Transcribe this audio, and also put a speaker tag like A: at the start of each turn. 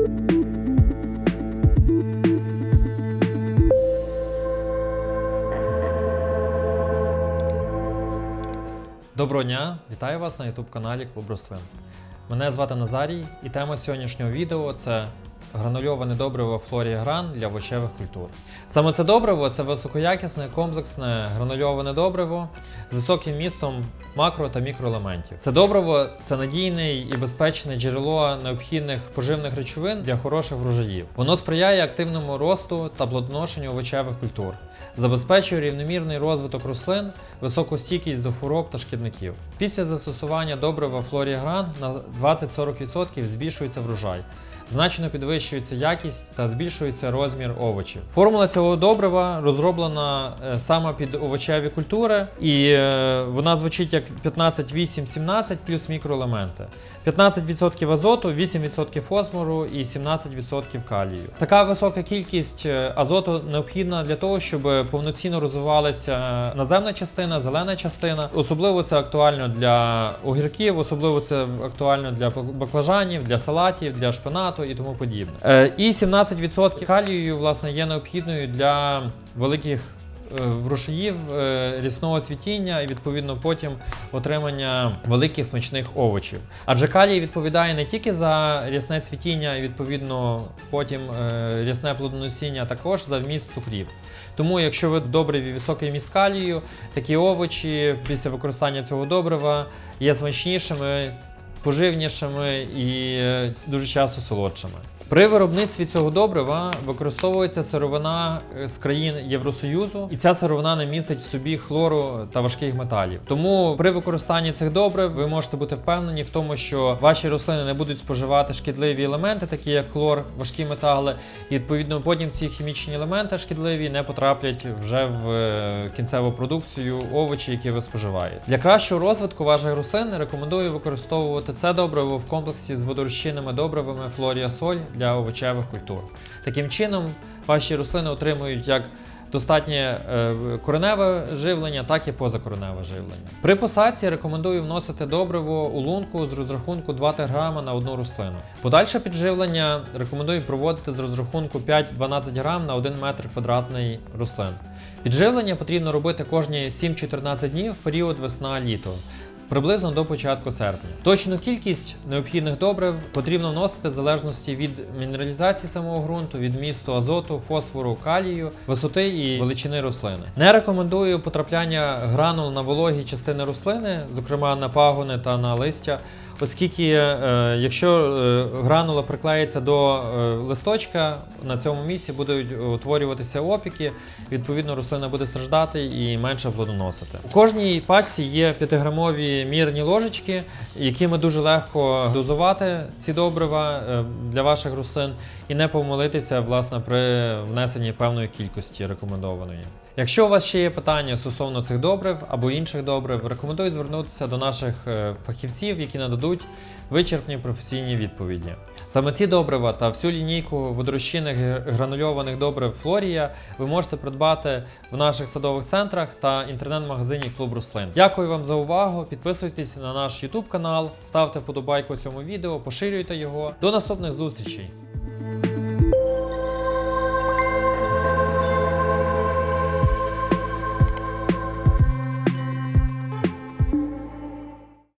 A: Доброго дня, вітаю вас на YouTube каналі Клуб Рослин. Мене звати Назарій, і тема сьогоднішнього відео це гранульоване добриво Флорія Гран для овочевих культур. Саме це добриво це високоякісне комплексне гранульоване добриво з високим містом макро та мікроелементів. Це добриво це надійне і безпечне джерело необхідних поживних речовин для хороших врожаїв. Воно сприяє активному росту та плодоношенню овочевих культур, забезпечує рівномірний розвиток рослин, високу стійкість до хвороб та шкідників. Після застосування добрива флорігран на 20-40% збільшується врожай. Значно підвищується якість та збільшується розмір овочів. Формула цього добрива розроблена е, саме під овочеві культури, і е, вона звучить як 15-8-17 плюс мікроелементи. 15% азоту, 8% фосфору і 17% калію. Така висока кількість е, азоту необхідна для того, щоб повноцінно розвивалася наземна частина, зелена частина. Особливо це актуально для огірків, особливо це актуально для баклажанів, для салатів, для шпинату і тому подібне. Е, І 17% калію власне є необхідною для великих е, врушаїв е, рісного цвітіння і відповідно потім отримання великих смачних овочів. Адже калій відповідає не тільки за рясне цвітіння і відповідно потім е, рясне плодоносіння, а також за вміст цукрів. Тому, якщо ви добриві високий міст калію, такі овочі після використання цього добрива є смачнішими, поживнішими і е, дуже часто солодшими. При виробництві цього добрива використовується сировина е, з країн Євросоюзу, і ця сировина не містить в собі хлору та важких металів. Тому при використанні цих добрив ви можете бути впевнені в тому, що ваші рослини не будуть споживати шкідливі елементи, такі як хлор, важкі метали, і відповідно потім ці хімічні елементи шкідливі не потраплять вже в е, кінцеву продукцію овочі, які ви споживаєте. Для кращого розвитку ваших рослин рекомендую використовувати це добриво в комплексі з водорозчинними добривами Флорія Соль для овочевих культур. Таким чином, ваші рослини отримують як достатнє е, кореневе живлення, так і позакореневе живлення. При посадці рекомендую вносити добриво у лунку з розрахунку 2 грама на одну рослину. Подальше підживлення рекомендую проводити з розрахунку 5-12 грам на 1 метр квадратний рослин. Підживлення потрібно робити кожні 7-14 днів в період весна-літо. Приблизно до початку серпня. Точну кількість необхідних добрив потрібно вносити в залежності від мінералізації самого ґрунту, від місту азоту, фосфору, калію, висоти і величини рослини. Не рекомендую потрапляння гранул на вологі частини рослини, зокрема на пагони та на листя. Оскільки, е, якщо е, гранула приклеїться до е, листочка, на цьому місці будуть утворюватися опіки, відповідно, рослина буде страждати і менше плодоносити. У кожній пачці є 5-грамові мірні ложечки, якими дуже легко дозувати ці добрива для ваших рослин і не помилитися власне при внесенні певної кількості рекомендованої. Якщо у вас ще є питання стосовно цих добрив або інших добрив, рекомендую звернутися до наших е, фахівців, які нададуть вичерпні професійні відповіді. Саме ці добрива та всю лінійку водорозчинних гранульованих добрив Флорія ви можете придбати в наших садових центрах та інтернет-магазині Клуб Рослин. Дякую вам за увагу. Підписуйтесь на наш YouTube канал, ставте вподобайку цьому відео, поширюйте його. До наступних зустрічей!